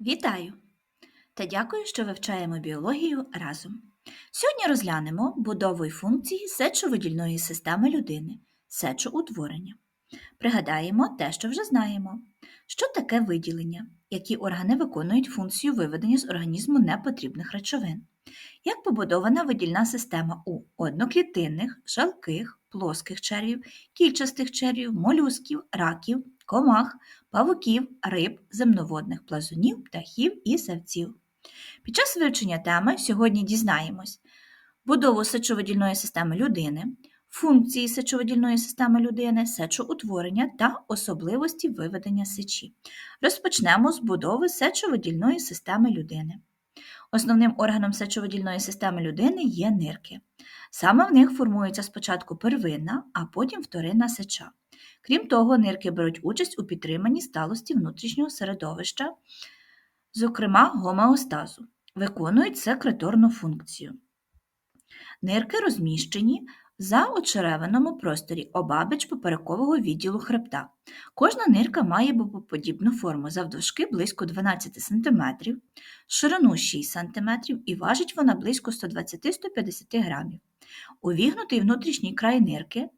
Вітаю! Та дякую, що вивчаємо біологію разом. Сьогодні розглянемо будову і функції сечовидільної системи людини, сечоутворення. Пригадаємо те, що вже знаємо. Що таке виділення? Які органи виконують функцію виведення з організму непотрібних речовин? Як побудована видільна система у одноклітинних, жалких, плоских червів, кільчастих червів, молюсків, раків, комах, павуків, риб, земноводних плазунів, птахів і савців. Під час вивчення теми сьогодні дізнаємось будову сечовидільної системи людини, функції сечовидільної системи людини, сечоутворення та особливості виведення сечі. Розпочнемо з будови сечовидільної системи людини. Основним органом сечовидільної системи людини є нирки. Саме в них формується спочатку первинна, а потім вторинна сеча. Крім того, нирки беруть участь у підтриманні сталості внутрішнього середовища, зокрема гомеостазу, виконують секреторну функцію. Нирки розміщені в заочеревиному просторі обабіч поперекового відділу хребта. Кожна нирка має бобоподібну форму завдовжки близько 12 см, ширину 6 см і важить вона близько 120-150 грамів. Увігнутий внутрішній край нирки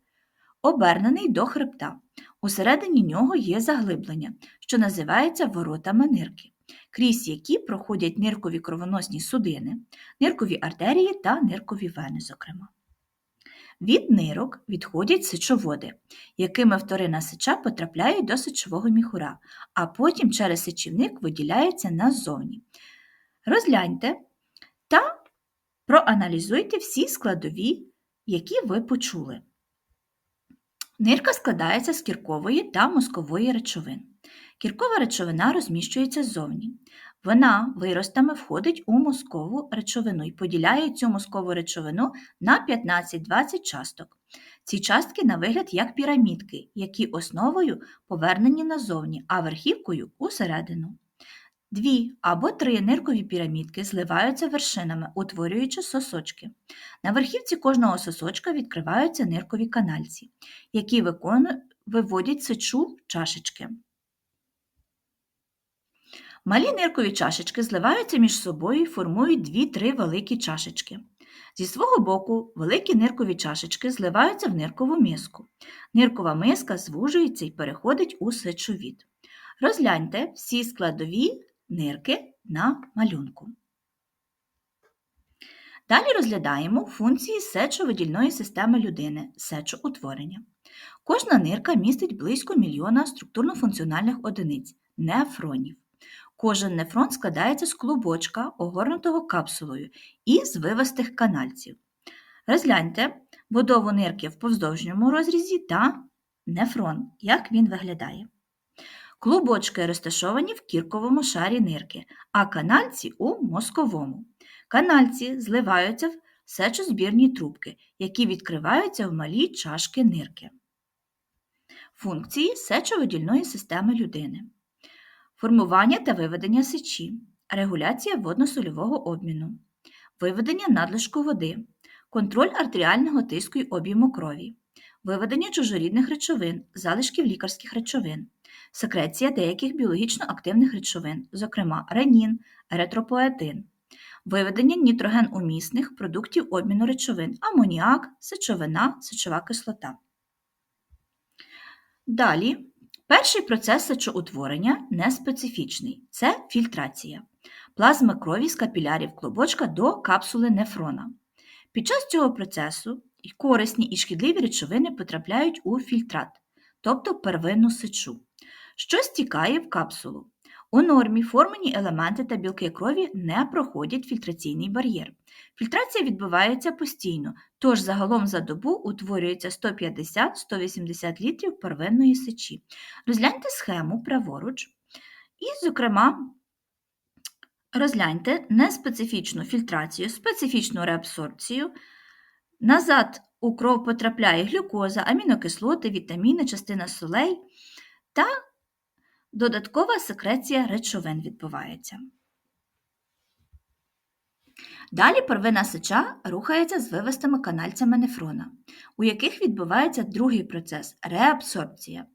обернений до хребта. Усередині нього є заглиблення, що називається воротами нирки, крізь які проходять ниркові кровоносні судини, ниркові артерії та ниркові вени, зокрема. Від нирок відходять сечоводи, якими вторинна сеча потрапляє до сечового міхура, а потім через сечівник виділяється назовні. Розгляньте та проаналізуйте всі складові, які ви почули. Нирка складається з кіркової та мозкової речовин. Кіркова речовина розміщується ззовні. Вона виростами входить у мозкову речовину і поділяє цю мозкову речовину на 15-20 часток. Ці частки на вигляд як пірамідки, які основою повернені назовні, а верхівкою усередину. Дві або три ниркові пірамідки зливаються вершинами, утворюючи сосочки. На верхівці кожного сосочка відкриваються ниркові канальці, які виводять сечу чашечки. Малі ниркові чашечки зливаються між собою і формують дві-три великі чашечки. Зі свого боку, великі ниркові чашечки зливаються в ниркову миску. Ниркова миска звужується і переходить у сечовід. Розгляньте всі складові нирки на малюнку. Далі розглядаємо функції сечовидільної системи людини сечоутворення. Кожна нирка містить близько мільйона структурно-функціональних одиниць нефронів. Кожен нефрон складається з клубочка, огорнутого капсулою і з вивестих канальців. Розгляньте будову нирки в повздовжньому розрізі та нефрон, як він виглядає. Клубочки розташовані в кірковому шарі нирки, а канальці у мозковому. Канальці зливаються в сечозбірні трубки, які відкриваються в малі чашки нирки. Функції сечовидільної системи людини. Формування та виведення сечі, регуляція водно-сольового обміну, виведення надлишку води, контроль артеріального тиску й об'єму крові, виведення чужорідних речовин, залишків лікарських речовин, секреція деяких біологічно активних речовин, зокрема ренін, еретропоетин, виведення нітрогенумісних продуктів обміну речовин, амоніак, сечовина, сечова кислота. Далі Перший процес сечоутворення неспецифічний це фільтрація плазми крові з капілярів клубочка до капсули нефрона. Під час цього процесу корисні і шкідливі речовини потрапляють у фільтрат, тобто первинну сечу, що стікає в капсулу. У нормі формені елементи та білки крові не проходять фільтраційний бар'єр. Фільтрація відбувається постійно, тож загалом за добу утворюється 150-180 літрів первинної сечі. Розгляньте схему праворуч і, зокрема, розгляньте неспецифічну фільтрацію, специфічну реабсорбцію. Назад у кров потрапляє глюкоза, амінокислоти, вітаміни, частина солей та додаткова секреція речовин відбувається. Далі первинна сеча рухається з вивестими канальцями нефрона, у яких відбувається другий процес реабсорбція.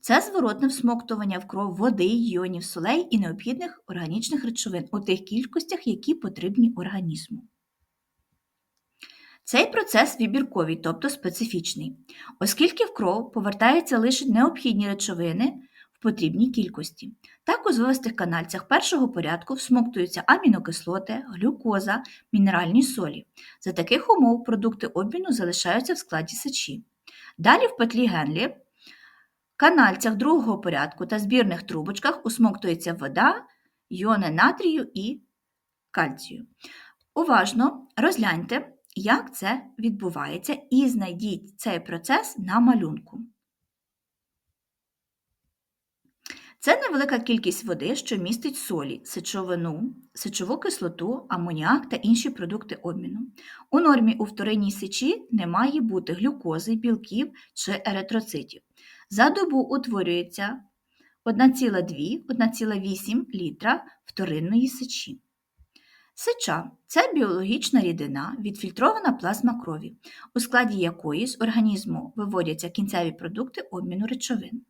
Це зворотне всмоктування в кров води, іонів солей і необхідних органічних речовин у тих кількостях, які потрібні організму. Цей процес вибірковий, тобто специфічний, оскільки в кров повертаються лише необхідні речовини потрібній кількості. Так у звивистих канальцях першого порядку всмоктуються амінокислоти, глюкоза, мінеральні солі. За таких умов продукти обміну залишаються в складі сечі. Далі в петлі Генлі, канальцях другого порядку та збірних трубочках усмоктується вода, йони натрію і кальцію. Уважно розгляньте, як це відбувається, і знайдіть цей процес на малюнку. Це невелика кількість води, що містить солі, сечовину, сечову кислоту, амоніак та інші продукти обміну. У нормі у вторинній сечі не має бути глюкози, білків чи еритроцитів. За добу утворюється 1,2-1,8 літра вторинної сечі. Сеча це біологічна рідина, відфільтрована плазма крові, у складі якої з організму виводяться кінцеві продукти обміну речовин.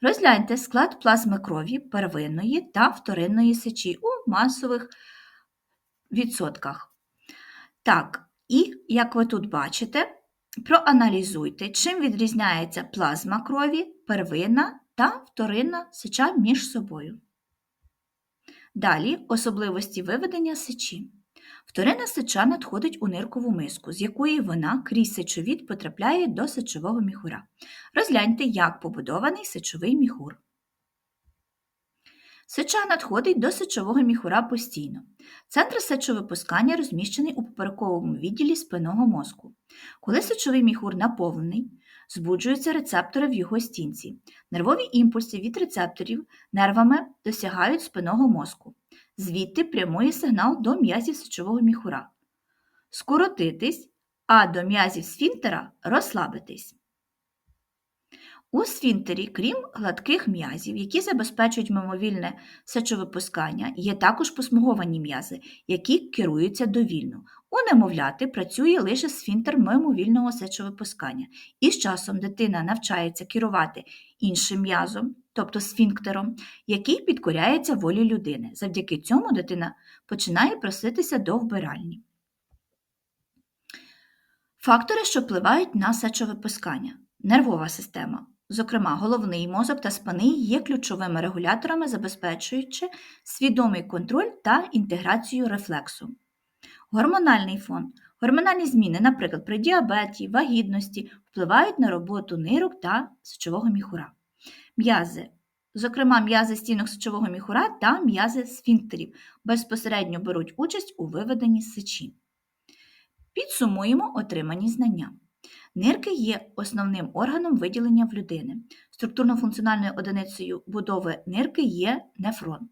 Розгляньте склад плазми крові первинної та вторинної сечі у масових відсотках. Так, і як ви тут бачите, проаналізуйте, чим відрізняється плазма крові, первинна та вторинна сеча між собою. Далі особливості виведення сечі. Вторинна сеча надходить у ниркову миску, з якої вона крізь сечовід потрапляє до сечового міхура. Розгляньте, як побудований сечовий міхур. Сеча надходить до сечового міхура постійно. Центр сечовипускання розміщений у поперековому відділі спинного мозку. Коли сечовий міхур наповнений, збуджуються рецептори в його стінці. Нервові імпульси від рецепторів нервами досягають спинного мозку. Звідти прямує сигнал до м'язів сечового міхура. Скоротитись, а до м'язів сфінктера розслабитись. У сфінктері, крім гладких м'язів, які забезпечують мимовільне сечовипускання, є також посмуговані м'язи, які керуються довільно. У немовляти працює лише сфінктер мимовільного сечовипускання, і з часом дитина навчається керувати іншим м'язом, тобто сфінктером, який підкоряється волі людини. Завдяки цьому дитина починає проситися до вбиральні. Фактори, що впливають на сечовипускання. Нервова система. Зокрема, головний мозок та спини є ключовими регуляторами, забезпечуючи свідомий контроль та інтеграцію рефлексу. Гормональний фон. Гормональні зміни, наприклад, при діабеті, вагітності, впливають на роботу нирок та сечового міхура. М'язи. Зокрема, м'язи стінок сечового міхура та м'язи сфінктерів безпосередньо беруть участь у виведенні сечі. Підсумуємо отримані знання. Нирки є основним органом виділення в людини. Структурно-функціональною одиницею будови нирки є нефрон.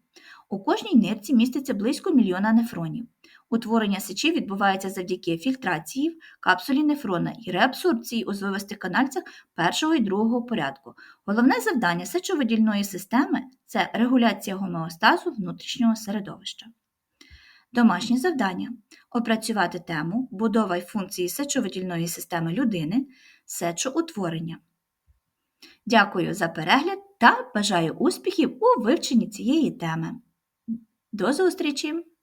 У кожній нирці міститься близько мільйона нефронів. Утворення сечі відбувається завдяки фільтрації капсулі нефрона і реабсорбції у звивистих канальцях першого і другого порядку. Головне завдання сечовидільної системи це регуляція гомеостазу внутрішнього середовища. Домашнє завдання опрацювати тему будова й функції сечовидільної системи людини, сечоутворення. Дякую за перегляд та бажаю успіхів у вивченні цієї теми. До зустрічі!